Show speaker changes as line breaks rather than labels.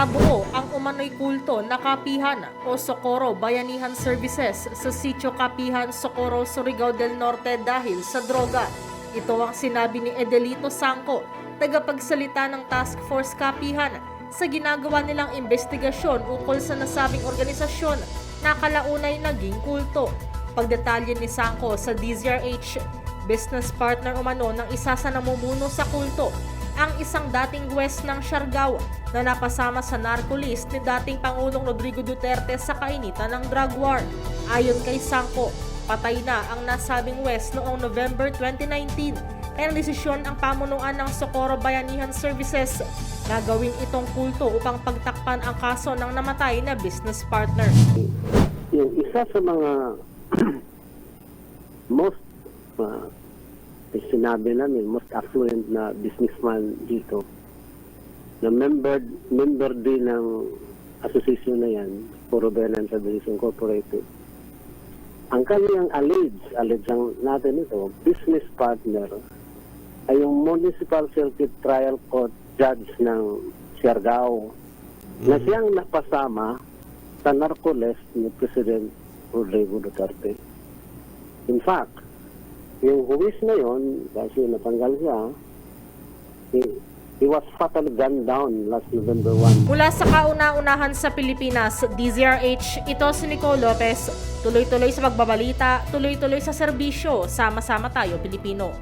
Nabuo ang umano'y kulto na Kapihan o Socorro Bayanihan Services sa Sitio Kapihan, Socorro, Surigao del Norte dahil sa droga. Ito ang sinabi ni Edelito Sangco, tagapagsalita ng Task Force Kapihan sa ginagawa nilang investigasyon ukol sa nasabing organisasyon na kalaunay naging kulto. Pagdetalye ni Sangco sa DZRH, business partner umano ng isa sa namumuno sa kulto, ang isang dating west ng Siargao na napasama sa narco list ni dating Pangulong Rodrigo Duterte sa kainitan ng drug war. Ayon kay Sangco, patay na ang nasabing west noong November 2019 kaya desisyon ang pamunuan ng Socorro Bayanihan Services na gawin itong kulto upang pagtakpan ang kaso ng namatay na business partner.
yung isa sa mga most uh, sinabi namin most affluent na businessman dito. Na member member din ng association na yan Puro Benan Services Incorporated ang kanyang allege allege ang natin ito business partner ay yung Municipal Circuit Trial Court judge ng Siargao. Na siyang napasama sa narcoles ni President Rodrigo Duterte. In fact, yung huwis na yon, kasi natanggal siya, he, he was fatally gunned down last November 1.
Mula sa kauna-unahan sa Pilipinas, DZRH, ito si Nicole Lopez. Tuloy-tuloy sa pagbabalita, tuloy-tuloy sa serbisyo, sama-sama tayo Pilipino.